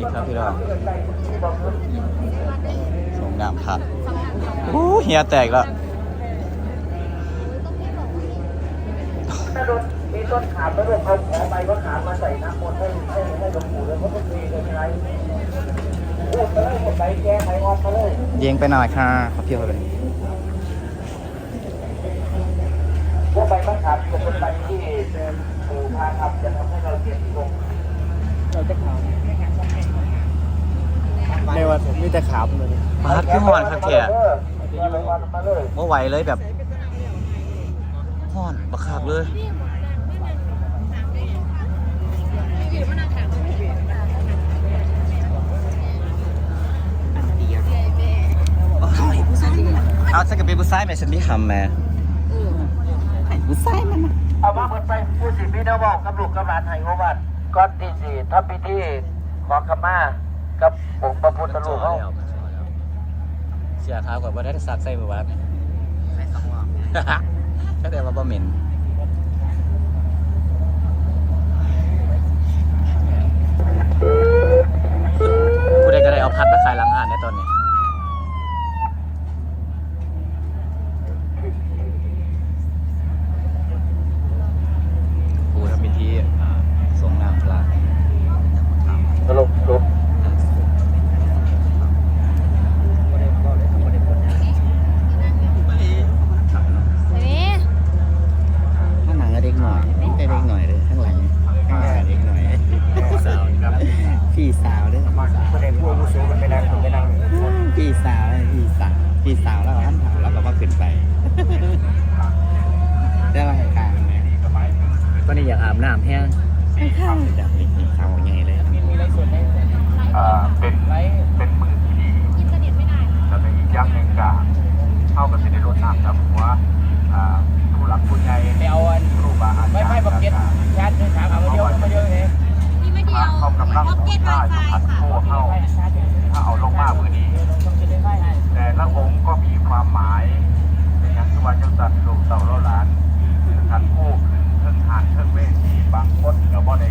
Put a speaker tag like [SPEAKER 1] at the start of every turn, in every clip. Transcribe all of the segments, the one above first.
[SPEAKER 1] ดีครับพี่น้องส่งน้ำครับโอ้เฮียแตกแล้ว
[SPEAKER 2] ถ้าโดนมีต้นขาดแล้วโดนเขาขอไปก็ขาดมาใส่น้ำมนต์ให้ให้ให้หลวงปู่เลยเพราะต้องมีเลยไงพูดไปเลยหมดไปแก้ไขออกมาเลย
[SPEAKER 1] เยิงไปหน่อยค่ะขอเที่ยวไป
[SPEAKER 2] พวกใบมะขามจะเป็นใบที่ปู่พาทำจะทำให้เราเกียรติลง
[SPEAKER 3] เราจะขาว ในวันมีแต่ขาวเลย
[SPEAKER 1] มาฮัดขึ้นหอนครับแค่
[SPEAKER 2] เออมาเลยมาเลย
[SPEAKER 1] เมื่อไหวเลยแบบห่อนบักคับเลยเอาสักกับเป็นผู้ชายไหมฉันที่ทำแม่ผู้ชายมัน
[SPEAKER 2] เอาว่าเหมือนไปผู้สิพี่น้องบอกกับลูกกับหลานไทยเขาว่าก้อนที่สี่ถ้าพิธีขอขมา กับองค์พระพุทธรูปเขา
[SPEAKER 1] เสียท้าก่อนว่าได้สักใส่มือวัดก็แต่ว่าบ่เหม็นผู้ใดก็ได้เอาพัดมาขายหลังหานในตอนนี้ ผู้ทำพิธีอ่าส่งน้ำพระ
[SPEAKER 2] สรุปสรุป
[SPEAKER 4] นี่
[SPEAKER 1] ข้างหลังก็เด็กหน่อยไม่ได้เด็กหน่อยเลยข้างหลังข้างหลังเด็กหน่อยพี่สาวครับ พี่สาว ก็มี
[SPEAKER 2] ค
[SPEAKER 3] วาม
[SPEAKER 2] หมายในอย่างที่ว่าเจ้าสัตว์ลูกเต่าเล่าหลานท่านผู้ขึ้นเครื่องทานเครื่องเวทีบางคนก็บ่ได้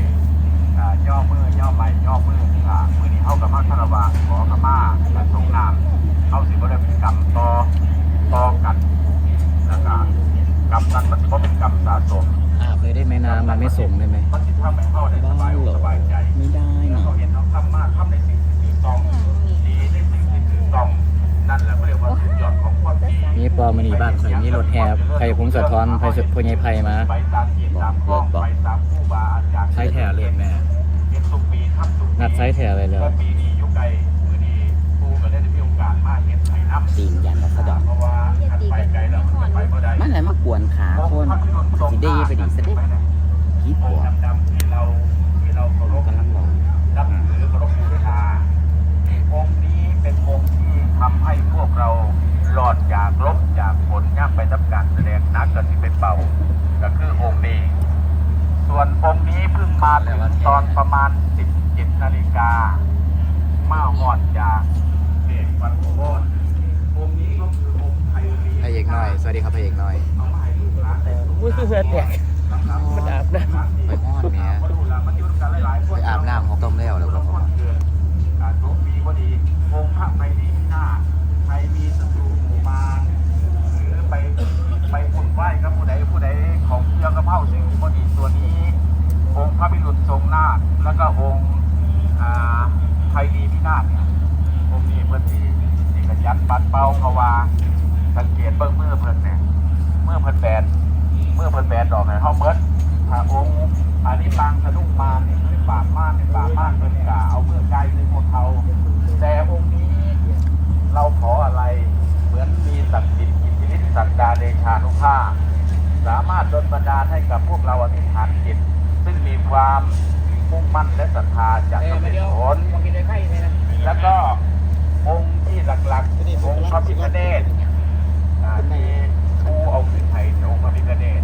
[SPEAKER 2] อ่าย่อมือย่อไม้ย่อมืออ่ามือนี้เข้ากับมาคารวะขอขมาและทรงน้ำเข้าสิบ่ได้เป็นกรรมต ท้อ
[SPEAKER 1] นไผ่สุดพญายไผ่มา
[SPEAKER 2] ไปตามเหตุตามข้องไปตามผู้บาอาจารย์
[SPEAKER 1] ใช้แถวเลยแม่
[SPEAKER 2] เห็นทุกปีทำทุกปี
[SPEAKER 1] นัดไซส์แถวไว้แล้ว
[SPEAKER 2] ก็ปีนี้อยุคใดมือนี้ครูก็ได้มีโอกาสมาเห็นไห้น้ำ
[SPEAKER 1] ตีนยันรัศดร
[SPEAKER 2] เพราะว่าขันไปไกลแล้วมันจะไปเมื่อใด
[SPEAKER 1] มันอะไรมากวนขาคนสิได้ไปดีสะเด็ดคิด
[SPEAKER 2] โอ้
[SPEAKER 1] หัว
[SPEAKER 2] ดำๆที่เราที่เราเคารพ
[SPEAKER 1] กำลังบอก
[SPEAKER 2] นับถือเคารพบูชาองค์นี้เป็นองค์ที่ทำให้พวกเราหลอดจากลบจากฝนย่ำไปทำการแสดงนักก็ที่เป็นเป่าก็คือองค์นี้ ส่วนองค์นี้เพิ่งมาถึงตอนประมาณ 17นาฬิกามาหอดจากเดชวันโบนองค์นี้ก็คือองค์ไทยรี
[SPEAKER 1] พระเอกน้อย สวัสดีครับพระเอกน้อย
[SPEAKER 2] เอามาให้ลูกหลานได้ชม
[SPEAKER 3] มุ้ยคือเหือแตกมันอาบน้
[SPEAKER 1] ไปอ้อนเนี่ย
[SPEAKER 2] มาดูแลมาที่กันหลายๆค
[SPEAKER 1] ไป
[SPEAKER 2] น
[SPEAKER 1] อาบน้ำเขาต้มแล้วแล้วก็
[SPEAKER 2] ก็
[SPEAKER 1] พอ
[SPEAKER 2] เกิดการทุกปีก็ดีองค์พระไปดีที่หน้าใครมีศัตรูหมู่มารหรือไปไปวุ่นวายกับผู้ใดผู้ใดของเกี่ยวกับเผ่าสิ่งที่บ่ดีตัวนี้ องค์พระพิรุณทรงนาถแล้วก็องค์อ่าไทยดีพินาศเนี่ยองค์นี้เพื่อนที่ที่กระยันปั ดเป้าเพราะว่าสังเกตเบื้องมือเพื่อนเนี่ยเมื่อเพื่อนแบนเมื่อเพื่อนแบนดอกเนี่ยเขาเมิดถ้าองค์อันนี้บางสะดุ้งมาเนี่ยเป็นบาปมากเป็นบาปมากเป็นกาเอาเมื่อไกลในพวกเขาแต่องค์นี้เราขออะไรเหมือนมีศักดิ์สิทธิ์อิทธิฤทธิ์สักดาเดชานุภาพสามารถดลบันดาลให้กับพวกเราอธิษฐานจิตซึ่งมีความมุ่งมั่นและศรัทธาำจะ
[SPEAKER 3] เออ
[SPEAKER 2] สำ
[SPEAKER 3] มา
[SPEAKER 2] เร็จ
[SPEAKER 3] เดียว
[SPEAKER 2] ผล
[SPEAKER 3] มองกินได้ไข่เลยนะ
[SPEAKER 2] แล้วก็องค์ที่ หลักๆองค์พระพิฆเนศที่ผู้เอาขึ้นไทยองค์พระพิฆเนศ